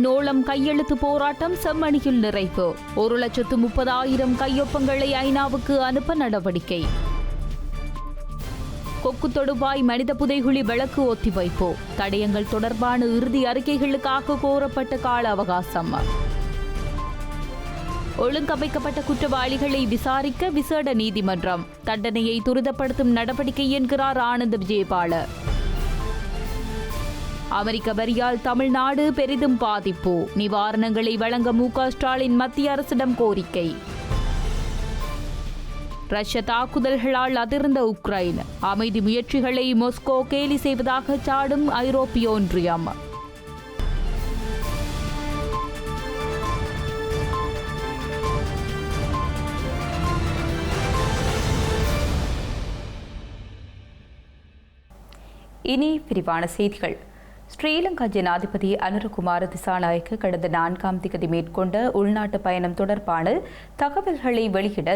நோளம் கையெழுத்து போராட்டம் செம்மணியில் நிறைவு. ஒரு லட்சத்து முப்பதாயிரம் கையொப்பங்களை ஐநாவுக்கு அனுப்ப நடவடிக்கை. கொக்கு தொடுவாய் மனித புதைகுழி விளக்கு ஒத்திவைப்பு. தடயங்கள் தொடர்பான இறுதி அறிக்கைகளுக்காக கோரப்பட்ட கால அவகாசம். ஒழுங்கமைக்கப்பட்ட குற்றவாளிகளை விசாரிக்க விசேட நீதிமன்றம். தண்டனையை துரிதப்படுத்தும் நடவடிக்கை என்கிறார் ஆனந்த் விஜயபால. அமெரிக்க வரியால் தமிழ்நாடு பெரிதும் பாதிப்பு. நிவாரணங்களை வழங்க மு ஸ்டாலின் மத்திய அரசிடம் கோரிக்கை. ரஷ்ய தாக்குதல்களால் அதிர்ந்த உக்ரைன். அமைதி முயற்சிகளை மொஸ்கோ கேலி செய்வதாக சாடும் ஐரோப்பிய ஒன்றியம் இனி விரிவான செய்திகள். ஸ்ரீலங்கா ஜனாதிபதி அனுரகுமார திசாநாயக்க கடந்த நான்காம் திகதி மேற்கொண்ட உள்நாட்டு பயணம் தொடர்பான தகவல்களை வெளியிட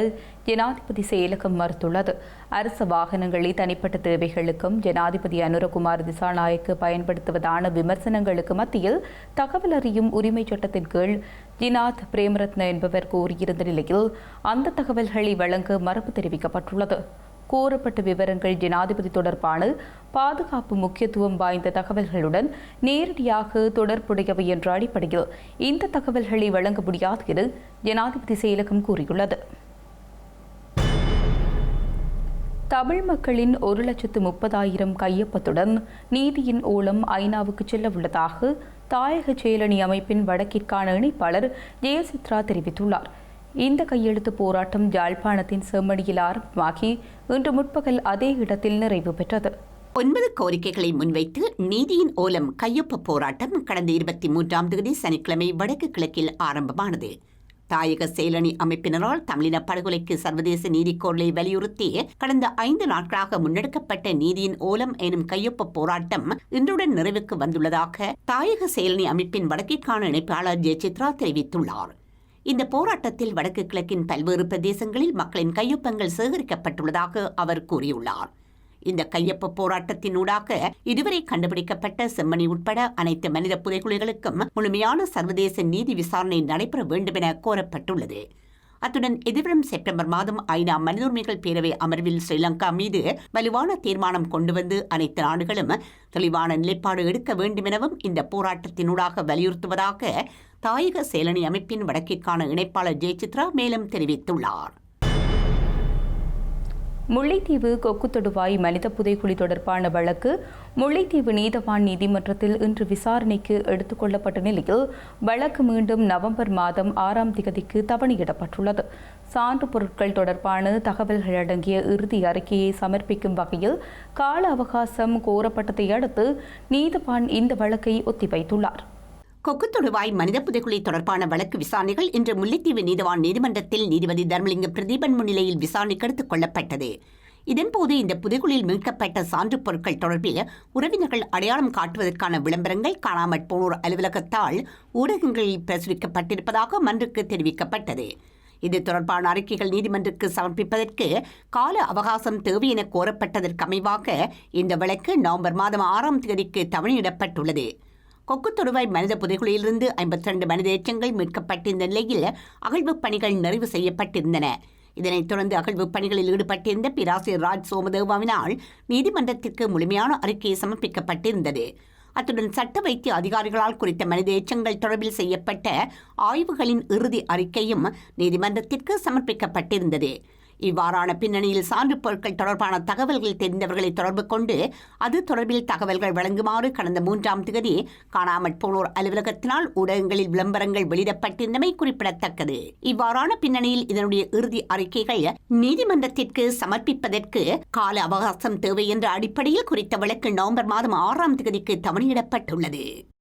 ஜனாதிபதி செயலகம் மறுத்துள்ளது. அரசு வாகனங்களை தனிப்பட்ட தேவைகளுக்கும் ஜனாதிபதி அனுரகுமார் திசாநாயக்க பயன்படுத்துவதான விமர்சனங்களுக்கு மத்தியில் தகவல் அறியும் உரிமை சட்டத்தின் கீழ் ஜினாத் பிரேமரத்ன என்பவர் கூறியிருந்த நிலையில் அந்த தகவல்களை வழங்க மறுப்பு தெரிவிக்கப்பட்டுள்ளது. கூறப்பட்ட விவரங்கள் ஜனாதிபதி தொடர்பான பாதுகாப்பு முக்கியத்துவம் வாய்ந்த தகவல்களுடன் நேரடியாக தொடர்புடையவை என்ற அடிப்படையில் இந்த தகவல்களை வழங்க முடியாது என ஜனாதிபதி செயலகம் கூறியுள்ளது. தமிழ் மக்களின் ஒரு லட்சத்து முப்பதாயிரம் கையொப்பத்துடன் நீதியின் ஓலம் ஐநாவுக்கு செல்ல உள்ளதாக தாயக செயலணி அமைப்பின் வடக்கிற்கான இணைப்பாளர் ஜெயசித்ரா தெரிவித்துள்ளார். இந்த கையெழுத்து போராட்டம் யாழ்ப்பாணத்தின் செம்மணியில் ஆரம்பமாகி இன்று முற்பகல் அதே இடத்தில் நிறைவு பெற்றது. ஒன்பது கோரிக்கைகளை முன்வைத்து நீதியின் ஓலம் கையொப்ப போராட்டம் கடந்த இருபத்தி மூன்றாம் தேதி சனிக்கிழமை வடக்கு கிழக்கில் ஆரம்பமானது. தாயக செயலணி அமைப்பினரால் தமிழின படுகொலைக்கு சர்வதேச நீதிக்கோரலை வலியுறுத்தி கடந்த ஐந்து நாட்களாக முன்னெடுக்கப்பட்ட நீதியின் ஓலம் எனும் கையொப்ப போராட்டம் இன்றுடன் நிறைவுக்கு வந்துள்ளதாக தாயக செயலணி அமைப்பின் வடக்கிற்கான இணைப்பாளர் ஜெயசித்ரா தெரிவித்துள்ளார். இந்த போராட்டத்தில் வடக்கு கிழக்கின் பல்வேறு பிரதேசங்களில் மக்களின் கையொப்பங்கள் சேகரிக்கப்பட்டுள்ளதாக அவர் கூறியுள்ளார். இந்த கையொப்ப போராட்டத்தினூடாக இதுவரை கண்டுபிடிக்கப்பட்ட செம்மணி உட்பட அனைத்து மனித புதைகுழிகளுக்கும் முழுமையான சர்வதேச நீதி விசாரணை நடைபெற வேண்டும் என கோரப்பட்டுள்ளது. அத்துடன் எதிர்வரும் செப்டம்பர் மாதம் ஐநா மனித உரிமைகள் பேரவை அமர்வில் ஸ்ரீலங்கா மீது வலுவான தீர்மானம் கொண்டு வந்து அனைத்து நாடுகளும் தெளிவான நிலைப்பாடு எடுக்க வேண்டும் எனவும் இந்த போராட்டத்தினூடாக வலியுறுத்துவதாக தாயக சேலனி அமைப்பின் வடக்கிற்கான இணைப்பாளர் ஜெயசித்ரா மேலும் தெரிவித்துள்ளார். முல்லைத்தீவு கொக்கு தொடுவாய் மனித புதைக்குழி தொடர்பான வழக்கு முல்லைத்தீவு நீதவான் நீதிமன்றத்தில் இன்று விசாரணைக்கு எடுத்துக் கொள்ளப்பட்ட நிலையில் வழக்கு மீண்டும் நவம்பர் மாதம் ஆறாம் திகதிக்கு தவணையிடப்பட்டுள்ளது. சான்று பொருட்கள் தொடர்பான தகவல்கள் அடங்கிய இறுதி அறிக்கையை சமர்ப்பிக்கும் வகையில் கால அவகாசம் கோரப்பட்டதை அடுத்து நீதவான் இந்த வழக்கை ஒத்திவைத்துள்ளார். கொக்கு தொடுவாய் மனித புதைக்குழி தொடர்பான வழக்கு விசாரணைகள் இன்று முல்லைத்தீவு நீதவான் நீதிமன்றத்தில் நீதிபதி தர்மலிங்க பிரதீபன் முன்னிலையில் விசாரணைக்கு எடுத்துக் கொள்ளப்பட்டது. இதன்போது இந்த புதைக்குழியில் மீட்கப்பட்ட சான்று பொருட்கள் தொடர்பில் உறவினர்கள் அடையாளம் காட்டுவதற்கான விளம்பரங்கள் காணாமற் போனோர் அலுவலகத்தால் ஊடகங்களில் பிரசுரிக்கப்பட்டிருப்பதாக மன்றுக்கு தெரிவிக்கப்பட்டது. இது தொடர்பான அறிக்கைகள் நீதிமன்றத்துக்கு சமர்ப்பிப்பதற்கு கால அவகாசம் தேவை என கோரப்பட்டதற்கமைவாக இந்த வழக்கு நவம்பர் மாதம் ஆறாம் தேதிக்கு தவணையிடப்பட்டுள்ளது. கொக்கு தொடுவாய் மனித புதைகுழியிலிருந்து ஐம்பத்தி ரெண்டு மனித எச்சங்கள் மீட்கப்பட்டிருந்த நிலையில் அகழ்வுப் பணிகள் நிறைவு செய்யப்பட்டிருந்தன. இதனைத் தொடர்ந்து அகழ்வுப் பணிகளில் ஈடுபட்டிருந்த பிராசியர் ராஜ் சோமதேவாவினால் நீதிமன்றத்திற்கு முழுமையான அறிக்கை சமர்ப்பிக்கப்பட்டிருந்தது. அத்துடன் சட்ட வைத்திய அதிகாரிகளால் குறித்த மனித எச்சங்கள் தொடர்பில் செய்யப்பட்ட ஆய்வுகளின் இறுதி அறிக்கையும் நீதிமன்றத்திற்கு சமர்ப்பிக்கப்பட்டிருந்தது. இவ்வாறான பின்னணியில் சான்று பொருட்கள் தொடர்பான தகவல்கள் தெரிந்தவர்களை தொடர்பு கொண்டு அது தொடர்பில் தகவல்கள் வழங்குமாறு கடந்த மூன்றாம் தேதி காணாமற் போனோர் அலுவலகத்தினால் ஊடகங்களில் விளம்பரங்கள் வெளியிடப்பட்டிருந்தமை குறிப்பிடத்தக்கது. இவ்வாறான பின்னணியில் இதனுடைய இறுதி அறிக்கைகள் நீதிமன்றத்திற்கு சமர்ப்பிப்பதற்கு கால அவகாசம் தேவை என்ற அடிப்படையில் குறித்த வழக்கு நவம்பர் மாதம் ஆறாம் தேதிக்கு தவணையிடப்பட்டுள்ளது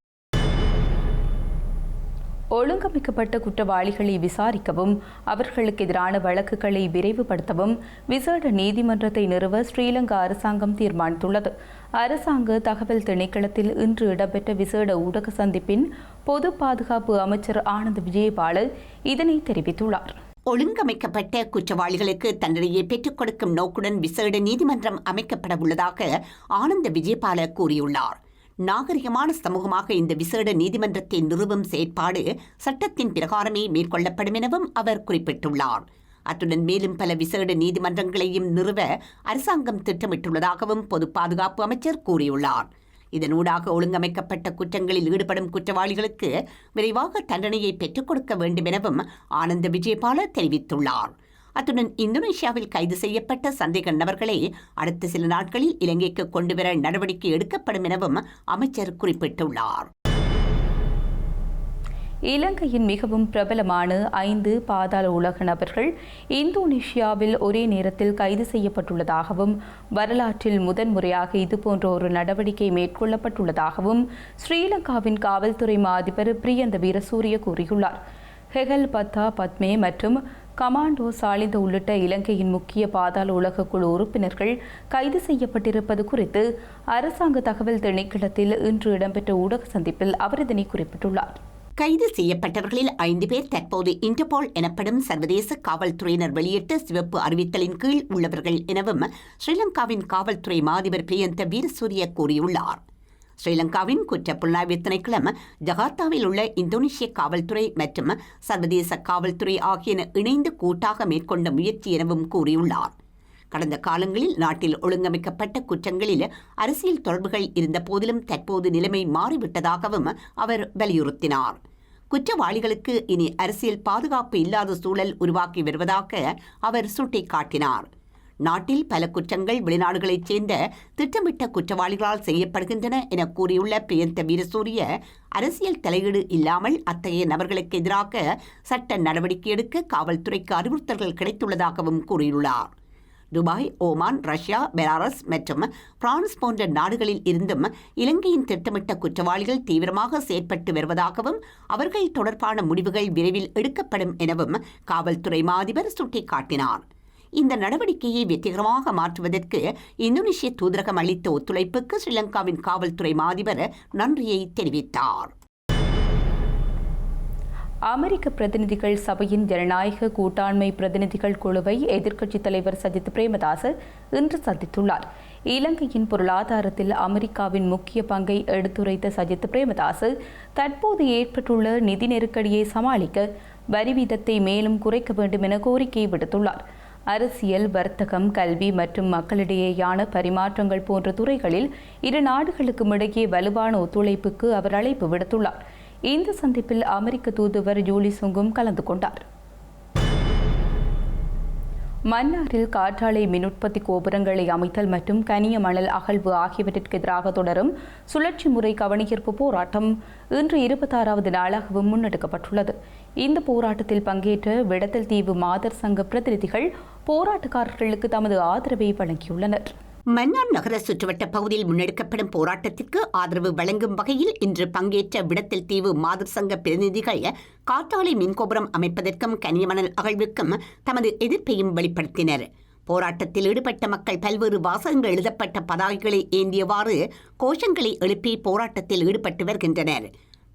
ஒழுங்கமைக்கப்பட்ட குற்றவாளிகளை விசாரிக்கவும் அவர்களுக்கு எதிரான வழக்குகளை விரைவுபடுத்தவும் விசேட நீதிமன்றத்தை நிறுவ ஸ்ரீலங்கா அரசாங்கம் தீர்மானித்துள்ளது. அரசாங்க தகவல் திணைக்களத்தில் இன்று இடம்பெற்ற விசேட ஊடக சந்திப்பின் பொது பாதுகாப்பு அமைச்சர் ஆனந்த் விஜயபால இதனை தெரிவித்துள்ளார். ஒழுங்கமைக்கப்பட்ட குற்றவாளிகளுக்கு தண்டனையை பெற்றுக் கொடுக்கும் நோக்குடன் விசேட நீதிமன்றம் அமைக்கப்பட உள்ளதாக ஆனந்த விஜயபால கூறியுள்ளார். நாகரிகமான சமூகமாக இந்த விசேட நீதிமன்றத்தை நிறுவும் செயற்பாடு சட்டத்தின் பிரகாரமே மேற்கொள்ளப்படும் எனவும் அவர் குறிப்பிட்டுள்ளார். அத்துடன் மேலும் பல விசேட நீதிமன்றங்களையும் நிறுவ அரசாங்கம் திட்டமிட்டுள்ளதாகவும் பொது பாதுகாப்பு அமைச்சர் கூறியுள்ளார். இதனூடாக ஒழுங்கமைக்கப்பட்ட குற்றங்களில் ஈடுபடும் குற்றவாளிகளுக்கு விரைவாக தண்டனையை பெற்றுக் கொடுக்க வேண்டும் எனவும் ஆனந்த விஜயபால தெரிவித்துள்ளார். அத்துடன் இந்தோனேஷியாவில் கைது செய்யப்பட்ட சந்தேக நபர்களை அடுத்த சில நாட்களில் இலங்கைக்கு கொண்டுவர நடவடிக்கை எடுக்கப்படும் எனவும் அமைச்சர் குறிப்பிட்டுள்ளார். இலங்கையின் மிகவும் பிரபலமான ஐந்து பாதாள உலக நபர்கள் இந்தோனேஷியாவில் ஒரே நேரத்தில் கைது செய்யப்பட்டுள்ளதாகவும் வரலாற்றில் முதன்முறையாக இதுபோன்ற ஒரு நடவடிக்கை மேற்கொள்ளப்பட்டுள்ளதாகவும் ஸ்ரீலங்காவின் காவல்துறை மாதிபர் பிரியந்த வீரசூரிய கூறியுள்ளார். ஹெகல் பத்தா பத்மே மற்றும் கமாண்டோ சாலிந்த உள்ளிட்ட இலங்கையின் முக்கிய பாதாள உலக குழு உறுப்பினர்கள் கைது செய்யப்பட்டிருப்பது குறித்து அரசாங்க தகவல் திணைக்களத்தில் இன்று இடம்பெற்ற ஊடக சந்திப்பில் அவர் இதனை குறிப்பிட்டுள்ளார். கைது செய்யப்பட்டவர்களில் ஐந்து பேர் தற்போது இன்டர்போல் எனப்படும் சர்வதேச காவல்துறையினர் வெளியிட்ட சிவப்பு அறிவித்தலின் கீழ் உள்ளவர்கள் எனவும் ஸ்ரீலங்காவின் காவல்துறை மாதிபர் பிரியந்த வீரசூரிய கூறியுள்ளார். ஸ்ரீலங்காவின் குற்ற புலனாய்வு திணைக்களம் ஜகார்த்தாவில் உள்ள இந்தோனேஷிய காவல்துறை மற்றும் சர்வதேச காவல்துறை ஆகியன இணைந்து கூட்டாக மேற்கொண்ட முயற்சி எனவும் கூறியுள்ளார். கடந்த காலங்களில் நாட்டில் ஒழுங்கமைக்கப்பட்ட குற்றங்களில் அரசியல் தொடர்புகள் இருந்த போதிலும் தற்போது நிலைமை மாறிவிட்டதாகவும் அவர் வலியுறுத்தினார். குற்றவாளிகளுக்கு இனி அரசியல் பாதுகாப்பு இல்லாத சூழல் உருவாக்கி வருவதாக அவர் சுட்டிக்காட்டினார். நாட்டில் பல குற்றங்கள் வெளிநாடுகளைச் சேர்ந்த திட்டமிட்ட குற்றவாளிகளால் செய்யப்படுகின்றன என கூறியுள்ள பிரியந்த வீரசூரிய அரசியல் தலையீடு இல்லாமல் அத்தகைய நபர்களுக்கு எதிராக சட்ட நடவடிக்கை எடுக்க காவல்துறைக்கு அறிவுறுத்தல்கள் கிடைத்துள்ளதாகவும் கூறியுள்ளார். துபாய் ஓமான் ரஷ்யா பெலாரஸ் மற்றும் பிரான்ஸ் போன்ற நாடுகளில் இருந்தும் இலங்கையின் திட்டமிட்ட குற்றவாளிகள் தீவிரமாக செயற்பட்டு வருவதாகவும் அவர்கள் தொடர்பான முடிவுகள் விரைவில் எடுக்கப்படும் எனவும் காவல்துறை மாதிபர் சுட்டிக்காட்டினார். இந்த நடவடிக்கையை வெற்றிகரமாக மாற்றுவதற்கு இந்தோனேஷிய தூதரகம் அளித்த ஒத்துழைப்புக்கு ஸ்ரீலங்காவின் காவல்துறை மாதிபர் நன்றியை தெரிவித்தார். அமெரிக்க பிரதிநிதிகள் சபையின் ஜனநாயக கூட்டாண்மை பிரதிநிதிகள் குழுவை எதிர்க்கட்சித் தலைவர் சஜித் பிரேமதாச இன்று சந்தித்துள்ளார். இலங்கையின் பொருளாதாரத்தில் அமெரிக்காவின் முக்கிய பங்கை எடுத்துரைத்த சஜித் பிரேமதாச தற்போது ஏற்பட்டுள்ள நிதி நெருக்கடியை சமாளிக்க வரி வீதத்தை மேலும் குறைக்க வேண்டும் என கோரிக்கை விடுத்துள்ளார். அரசியல் வர்த்தகம் கல்வி மற்றும் மக்களிடையேயான பரிமாற்றங்கள் போன்ற துறைகளில் இரு நாடுகளுக்கும் இடையே வலுவான ஒத்துழைப்புக்கு அவர் அழைப்பு விடுத்துள்ளார். இந்த சந்திப்பில் அமெரிக்க தூதுவர் ஜூலி சுங்கும் கலந்து கொண்டார். மன்னாரில் காற்றாலை மின் உற்பத்தி கோபுரங்களை அமைத்தல் மற்றும் கனிய மணல் அகழ்வு ஆகியவற்றிற்கு எதிராக தொடரும் சுழற்சி முறை கவனஈர்ப்பு போராட்டம் இன்று இருபத்தாறாவது நாளாகவும் முன்னெடுக்கப்பட்டுள்ளது. இந்த போராட்டத்தில் பங்கேற்ற விடத்தல் தீவு மாதர் சங்க பிரதிநிதிகள் போராட்டக்காரர்களுக்கு தமது ஆதரவை வழங்கியுள்ளனர். மன்னார் நகர சுற்றுவட்ட பகுதியில் முன்னெடுக்கப்படும் போராட்டத்திற்கு ஆதரவு வழங்கும் வகையில் இன்று பங்கேற்ற விடத்தில் தீவு மாதர் சங்க பிரதிநிதிகள் காற்றாலை மின்கோபுரம் அமைப்பதற்கும் கனியமணல் அகழ்வுக்கும் தமது எதிர்ப்பையும் வெளிப்படுத்தினர். போராட்டத்தில் ஈடுபட்ட மக்கள் பல்வேறு வாசகங்கள் எழுதப்பட்ட பதாகைகளை ஏந்தியவாறு கோஷங்களை எழுப்பி போராட்டத்தில் ஈடுபட்டு வருகின்றனர்.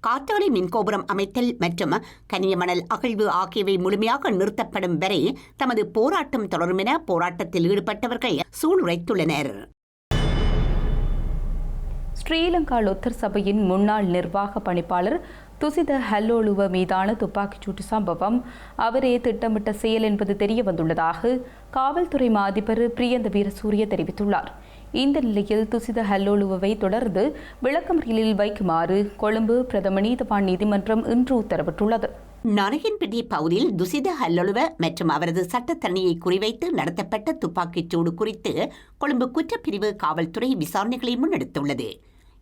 காற்றாலை மின்கோபுரம் அமைத்தல் மற்றும் கனியமணல் அகழ்வு ஆகியவை முழுமையாக நிறுத்தப்படும் வரை தமது போராட்டம் தொடரும் என போராட்டத்தில் ஈடுபட்டவர்கள் சூளுரைத்துள்ளனர். ஸ்ரீலங்கா லொத்தர் சபையின் முன்னாள் நிர்வாக பணிப்பாளர் துசித ஹல்லோலுவ மீதான துப்பாக்கிச்சூட்டு சம்பவம் அவரே திட்டமிட்ட செயல் என்பது தெரிய வந்துள்ளதாக காவல்துறை மாதிபர் பிரியந்த வீரசூரிய தெரிவித்துள்ளார். இந்த நிலையில் துசித ஹல்லோலுவை தொடர்ந்து விளக்கமறியலில் வைக்குமாறு கொழும்பு பிரதம நீதவான் நீதிமன்றம் இன்று உத்தரவிட்டுள்ளது. நரகின்பட்டி பகுதியில் துசித ஹல்லொழுவ மற்றும் அவரது சட்டத்தரணியை குறிவைத்து நடத்தப்பட்ட துப்பாக்கிச் சூடு குறித்து கொழும்பு குற்றப்பிரிவு காவல்துறை விசாரணைகளை முன்னெடுத்துள்ளது.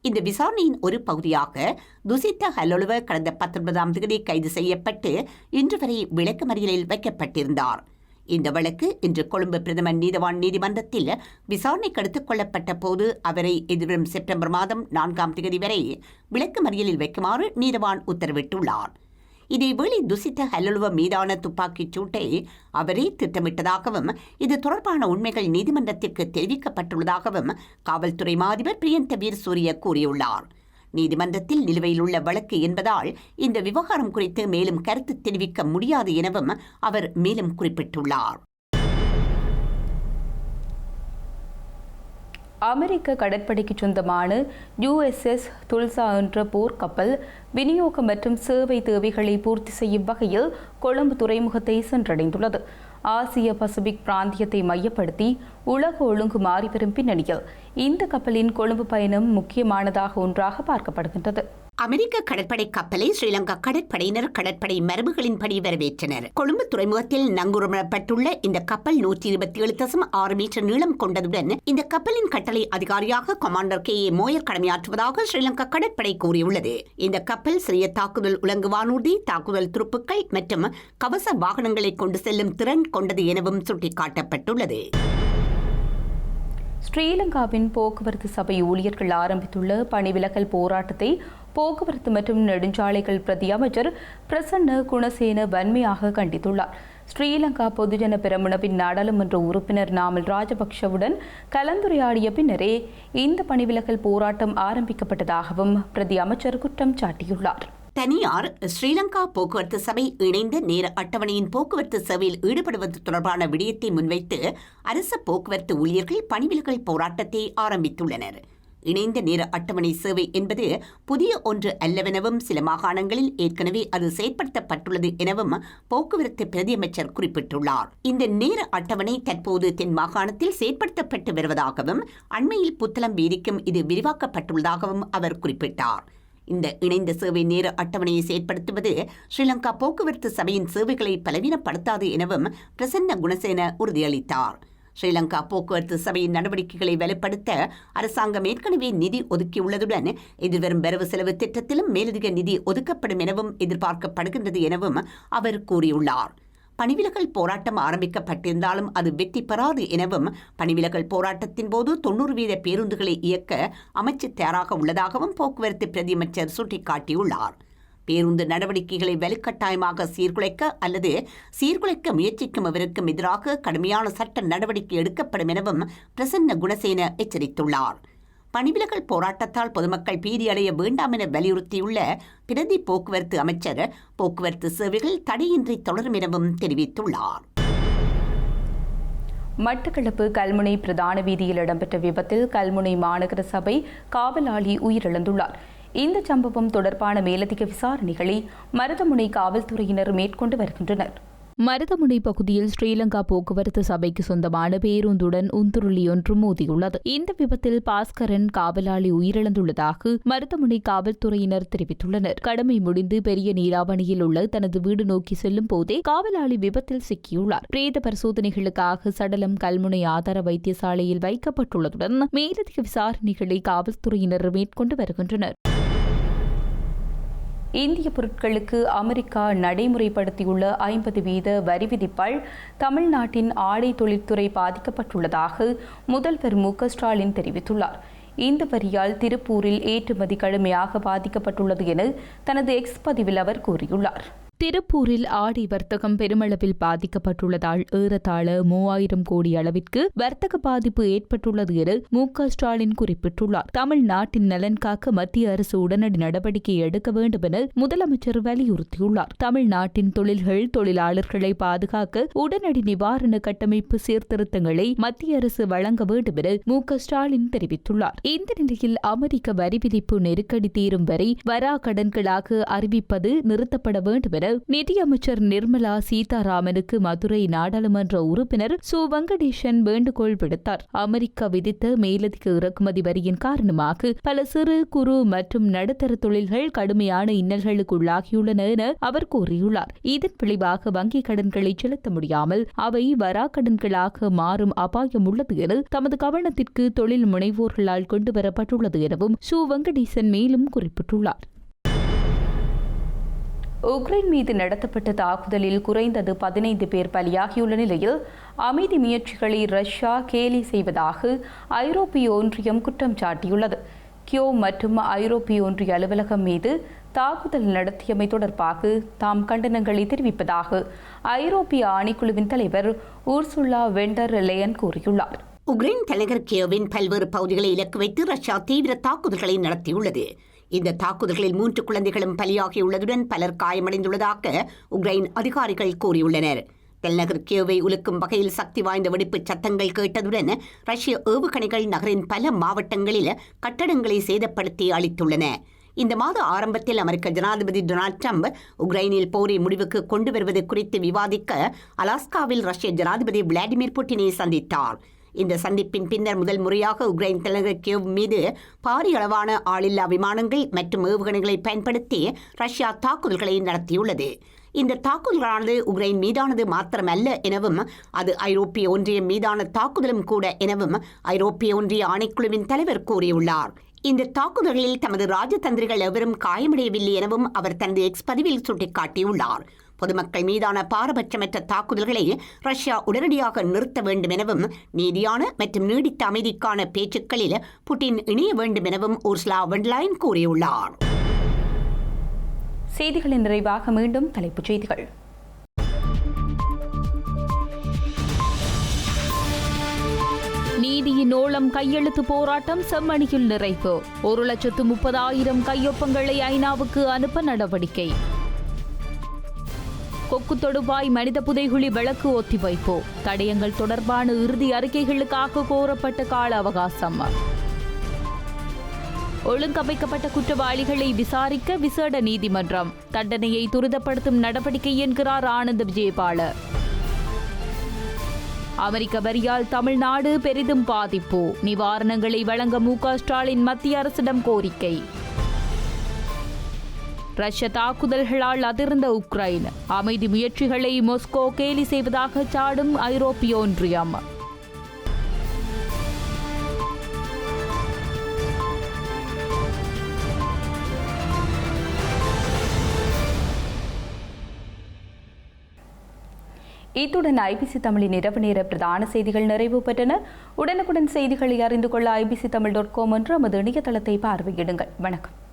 இந்த விசாரணையின் ஒரு பகுதியாக துசித்த ஹல்லொழுவ கடந்த பத்தொன்பதாம் தேதி கைது செய்யப்பட்டு இன்று வரை விளக்கமறியலில் வைக்கப்பட்டிருந்தார். இந்த வழக்கு இன்று கொழும்பு பிரதம நீதவான் நீதிமன்றத்தில் விசாரணைக்கு எடுத்துக் கொள்ளப்பட்ட போது அவரை எதிர்வரும் செப்டம்பர் மாதம் நான்காம் தேதி வரை விளக்கு மறியலில் வைக்குமாறு நீதவான் உத்தரவிட்டுள்ளார். இதேவேளை துசித்த ஹலலுவ மீதான துப்பாக்கிச் சூட்டை அவரே திட்டமிட்டதாகவும் இது தொடர்பான உண்மைகள் நீதிமன்றத்திற்கு தெரிவிக்கப்பட்டுள்ளதாகவும் காவல்துறை மாதிபர் பிரியந்த வீர் சூரிய கூறியுள்ளார். நீதிமன்றத்தில் நிலுவையில் உள்ள வழக்கு என்பதால் இந்த விவகாரம் குறித்து மேலும் கருத்து தெரிவிக்க முடியாது எனவும் அவர் மேலும் குறிப்பிட்டுள்ளார். அமெரிக்க கடற்படைக்கு சொந்தமான யுஎஸ்எஸ் துல்சா என்ற போர்க்கப்பல் விநியோக மற்றும் சேவை தேவைகளை பூர்த்தி செய்யும் வகையில் கொழும்பு துறைமுகத்தை சென்றடைந்துள்ளது. ஆசிய பசிபிக் பிராந்தியத்தை மையப்படுத்தி உலக ஒழுங்கு மாறிவரும் பின்னணியில் இந்த கப்பலின் கொழும்பு பயணம் முக்கியமானதாக ஒன்றாக பார்க்கப்படுகின்றது. அமெரிக்க கடற்படை கப்பலை ஸ்ரீலங்கா கடற்படையினர் கடற்படை மரபுகளின்படி வரவேற்றனர். கொழும்பு துறைமுகத்தில் நங்குரமிடப்பட்டுள்ள இந்த கப்பல் நூற்றி இருபத்தி ஏழு தசம் ஆறு மீட்டர் நீளம் கொண்டதுடன் இந்த கப்பலின் கட்டளை அதிகாரியாக கமாண்டர் கே ஏ மோயர் கடமையாற்றுவதாக ஸ்ரீலங்கா கடற்படை கூறியுள்ளது. இந்த கப்பல் சிறிய தாக்குதல் உலங்கு வானூர்தி தாக்குதல் துருப்புக்கள் மற்றும் கவச வாகனங்களை கொண்டு செல்லும் திறன் கொண்டது எனவும் சுட்டிக்காட்டப்பட்டுள்ளது. ஸ்ரீலங்காவின் போக்குவரத்து சபை ஊழியர்கள் ஆரம்பித்துள்ள பணிவிலகல் போராட்டத்தை போக்குவரத்து மற்றும் நெடுஞ்சாலைகள் பிரதி அமைச்சர் பிரசன்ன குணசேன வன்மையாக கண்டித்துள்ளார். ஸ்ரீலங்கா பொதுஜன பெரமுனவின் நாடாளுமன்ற உறுப்பினர் நாமல் ராஜபக்ஷவுடன் கலந்துரையாடிய பின்னரே இந்த பணிவிலகல் போராட்டம் ஆரம்பிக்கப்பட்டதாகவும் பிரதி அமைச்சர் குற்றம் சாட்டியுள்ளார். தனியார் ஸ்ரீலங்கா போக்குவரத்து சபை இணைந்த நேர அட்டவணையின் போக்குவரத்து சேவையில் ஈடுபடுவது தொடர்பான விடயத்தை முன்வைத்து அரசு போக்குவரத்து ஊழியர்கள் பணிவிலகல் போராட்டத்தை ஆரம்பித்துள்ளனர். இணைந்த நேர அட்டவணை சேவை என்பது புதிய ஒன்று அல்லவெனவும் சில மாகாணங்களில் ஏற்கனவே அது செயற்படுத்தப்பட்டுள்ளது எனவும் போக்குவரத்து பிரதியமைச்சர் குறிப்பிட்டுள்ளார். இந்த நேர அட்டவணை தற்போது தென் மாகாணத்தில் செயற்படுத்தப்பட்டு வருவதாகவும் அண்மையில் புத்தளம் வீதிக்கும் இது விரிவாக்கப்பட்டுள்ளதாகவும் அவர் குறிப்பிட்டார். இந்த இணைந்த சேவை நேர அட்டவணையை செயற்படுத்துவது ஸ்ரீலங்கா போக்குவரத்து சபையின் சேவைகளை பலவீனப்படுத்தாது எனவும் பிரசன்ன குணசேன உறுதியளித்தார். ஸ்ரீலங்கா போக்குவரத்து சபையின் நடவடிக்கைகளை வலுப்படுத்த அரசாங்கம் ஏற்கனவே நிதி ஒதுக்கியுள்ளதுடன் எதிர்வரும் வரவு செலவு திட்டத்திலும் மேலதிக நிதி ஒதுக்கப்படும் எனவும் எதிர்பார்க்கப்படுகின்றது எனவும் அவர் கூறியுள்ளார். பணிவிலகல் போராட்டம் ஆரம்பிக்கப்பட்டிருந்தாலும் அது வெற்றி பெறாது எனவும் பணிவிலகல் போராட்டத்தின் போது தொன்னூறு வீத பேருந்துகளை இயக்க அமைச்சு தயாராக உள்ளதாகவும் போக்குவரத்து பிரதியமைச்சர் சுட்டிக்காட்டியுள்ளார். பேருந்து நடவடிக்கைகளை வலுக்கட்டாயமாக சீர்குலைக்க அல்லது சீர்குலைக்க முயற்சிக்கும் அவருக்கும் எதிராக கடுமையான சட்ட நடவடிக்கை எடுக்கப்படும் எனவும் பிரசன்ன குணசேன எச்சரித்துள்ளார். பணிவிலகல் போராட்டத்தால் பொதுமக்கள் பீதியடைய வேண்டாம் என வலியுறுத்தியுள்ள பிரதி போக்குவரத்து அமைச்சர் போக்குவரத்து சேவைகள் தடையின்றி தொடரும் எனவும் தெரிவித்துள்ளார். மட்டக்களப்பு கல்முனை பிரதான வீதியில் இடம்பெற்ற விபத்தில் கல்முனை மாநகர சபை காவலாளி உயிரிழந்துள்ளார். இந்த சம்பவம் தொடர்பான மேலதிக விசாரணைகளை மருதமுனை காவல்துறையினர் மேற்கொண்டு வருகின்றனர். மருதமுனை பகுதியில் ஸ்ரீலங்கா போக்குவரத்து சபைக்கு சொந்தமான பேருந்துடன் உந்துருளி ஒன்று மோதியுள்ளது. இந்த விபத்தில் பாஸ்கரன் காவலாளி உயிரிழந்துள்ளதாக மருதமுனை காவல்துறையினர் தெரிவித்துள்ளனர். கடமை முடிந்து பெரிய நீராவணியில் உள்ள தனது வீடு நோக்கி செல்லும் போதே காவலாளி விபத்தில் சிக்கியுள்ளார். பிரேத பரிசோதனைகளுக்காக சடலம் கல்முனை ஆதார வைத்தியசாலையில் வைக்கப்பட்டுள்ளதுடன் மேலதிக விசாரணைகளை காவல்துறையினர் மேற்கொண்டு வருகின்றனர். இந்திய பொருட்களுக்கு அமெரிக்கா நடைமுறைப்படுத்தியுள்ள ஐம்பது வீத வரி விதிப்பால் தமிழ்நாட்டின் ஆடை தொழில்துறை பாதிக்கப்பட்டுள்ளதாக முதல்வர் மு க ஸ்டாலின் தெரிவித்துள்ளார். இந்த வரியால் திருப்பூரில் ஏற்றுமதி கடுமையாக பாதிக்கப்பட்டுள்ளது என தனது எக்ஸ் பதிவில் அவர் கூறியுள்ளார். திருப்பூரில் ஆடி வர்த்தகம் பெருமளவில் பாதிக்கப்பட்டுள்ளதால் ஏறத்தாழ மூவாயிரம் கோடி அளவிற்கு வர்த்தக பாதிப்பு ஏற்பட்டுள்ளது என மு ஸ்டாலின் குறிப்பிட்டுள்ளார். தமிழ்நாட்டின் நலன் காக்க மத்திய அரசு உடனடி நடவடிக்கை எடுக்க வேண்டும் என முதலமைச்சர் வலியுறுத்தியுள்ளார். தமிழ்நாட்டின் தொழில்கள் தொழிலாளர்களை பாதுகாக்க உடனடி நிவாரண கட்டமைப்பு சீர்திருத்தங்களை மத்திய அரசு வழங்க வேண்டும் என மு ஸ்டாலின் தெரிவித்துள்ளார். இந்த நிலையில் அமெரிக்க வரி விதிப்பு நெருக்கடி தீரும் வரை வரா கடன்களாக அறிவிப்பது நிறுத்தப்பட வேண்டும் என நிதியமைச்சர் நிர்மலா சீதாராமனுக்கு மதுரை நாடாளுமன்ற உறுப்பினர் சு. வெங்கடேசன் வேண்டுகோள் விடுத்தார். அமெரிக்கா விதித்த மேலதிக இறக்குமதி வரியின் காரணமாக பல சிறு குறு மற்றும் நடுத்தர தொழில்கள் கடுமையான இன்னல்களுக்கு உள்ளாகியுள்ளன என அவர் கூறியுள்ளார். இதன் விளைவாக வங்கிக் கடன்களை செலுத்த முடியாமல் அவை வராக்கடன்களாக மாறும் அபாயம் உள்ளது என தமது கவனத்திற்கு தொழில் முனைவோர்களால் கொண்டுவரப்பட்டுள்ளது எனவும் சு. வெங்கடேசன் மேலும் குறிப்பிட்டுள்ளார். உக்ரைன் மீது நடத்தப்பட்ட தாக்குதலில் குறைந்தது பதினைந்து பேர் பலியாகியுள்ள நிலையில் அமைதி முயற்சிகளை ரஷ்யா கேலி செய்வதாக ஐரோப்பிய ஒன்றியம் குற்றம் சாட்டியுள்ளது. கியோ மற்றும் ஐரோப்பிய ஒன்றிய அலுவலகம் மீது தாக்குதல் நடத்தியமை தொடர்பாக தாம் கண்டனங்களை தெரிவிப்பதாக ஐரோப்பிய ஆணைக்குழுவின் தலைவர் ஊர்சுல்லா வெண்டர் லேயன் கூறியுள்ளார். உக்ரைன் தலைநகர் கியோவின் பல்வேறு பகுதிகளை இலக்கு வைத்து ரஷ்யா தீவிர தாக்குதல்களை நடத்தியுள்ளது. இந்த தாக்குதல்களில் மூன்று குழந்தைகளும் பலியாகியுள்ளதுடன் பலர் காயமடைந்துள்ளதாக உக்ரைன் அதிகாரிகள் கூறியுள்ளனர். தலைநகர் கியோவை உலுக்கும் வகையில் சக்தி வாய்ந்த வெடிப்புச் சத்தங்கள் கேட்டதுடன் ரஷ்ய ஏவுகணைகள் நகரின் பல மாவட்டங்களில் கட்டடங்களை சேதப்படுத்தி அளித்துள்ளன. இந்த மாத ஆரம்பத்தில் அமெரிக்க ஜனாதிபதி டொனால்ட் ட்ரம்ப் உக்ரைனில் போரை முடிவுக்கு கொண்டு வருவது குறித்து விவாதிக்க அலாஸ்காவில் ரஷ்ய ஜனாதிபதி விளாடிமிர் புட்டினை சந்தித்தார். இந்த சந்திப்பின் பின்னர் முதல் முறையாக உக்ரைன் தலைநகர் கியோவ் மீது பாரிய அளவான ஆளில்லா விமானங்கள் மற்றும் ஏவுகணைகளை பயன்படுத்தி ரஷ்யா தாக்குதல்களை நடத்தியுள்ளது. இந்த தாக்குதல்களானது உக்ரைன் மீதானது மாத்திரமல்ல எனவும் அது ஐரோப்பிய ஒன்றியம் மீதான தாக்குதலும் கூட எனவும் ஐரோப்பிய ஒன்றிய ஆணைக்குழுவின் தலைவர் கூறியுள்ளார். இந்த தாக்குதல்களில் தமது ராஜதந்திரிகள் எவரும் காயமடையவில்லை எனவும் அவர் தனது எக்ஸ் பதிவில் சுட்டிக்காட்டியுள்ளார். பொதுமக்கள் மீதான பாரபட்சமற்ற தாக்குதல்களை ரஷ்யா உடனடியாக நிறுத்த வேண்டும் எனவும் நீதியான மற்றும் நீடித்த அமைதிக்கான பேச்சுக்களில் புட்டின் இணைய வேண்டும் எனவும் உர்ஸ்லா வெண்ட்லைன் கூறியுள்ளார். செய்திகளின் நிறைவாக மீண்டும் தலைப்புச் செய்திகள். நீதியின் ஓளம் கையெழுத்து போராட்டம் செம்மணியில் நிறைவு. ஒரு லட்சத்து முப்பதாயிரம் கையொப்பங்களை ஐநாவுக்கு அனுப்ப நடவடிக்கை. கொக்கு தொடுபாய் மனித புதைகுழி விளக்கு ஒத்திவைப்பு தடயங்கள் தொடர்பான இறுதி அறிக்கைகளுக்காக கோரப்பட்ட கால அவகாசம். ஒழுங்கமைக்கப்பட்ட குற்றவாளிகளை விசாரிக்க விசேட நீதிமன்றம். தண்டனையை துரிதப்படுத்தும் நடவடிக்கை என்கிறார் ஆனந்த் விஜயபால. அமெரிக்க வரியால் தமிழ்நாடு பெரிதும் பாதிப்பு. நிவாரணங்களை வழங்க மு ஸ்டாலின் மத்திய அரசிடம் கோரிக்கை. ரஷ்ய தாக்குதல்களால் அதிர்ந்த உக்ரைன். அமைதி முயற்சிகளை மொஸ்கோ கேலி செய்வதாக சாடும் ஐரோப்பிய ஒன்றியம் இத்துடன் ஐபிசி தமிழின் இரவு நேர பிரதான செய்திகள் நிறைவு பெற்றன. உடனுக்குடன் செய்திகளை அறிந்து கொள்ள ஐபிசி தமிழ் டாட் காம் என்ற நமது இணையதளத்தை பார்வையிடுங்கள். வணக்கம்.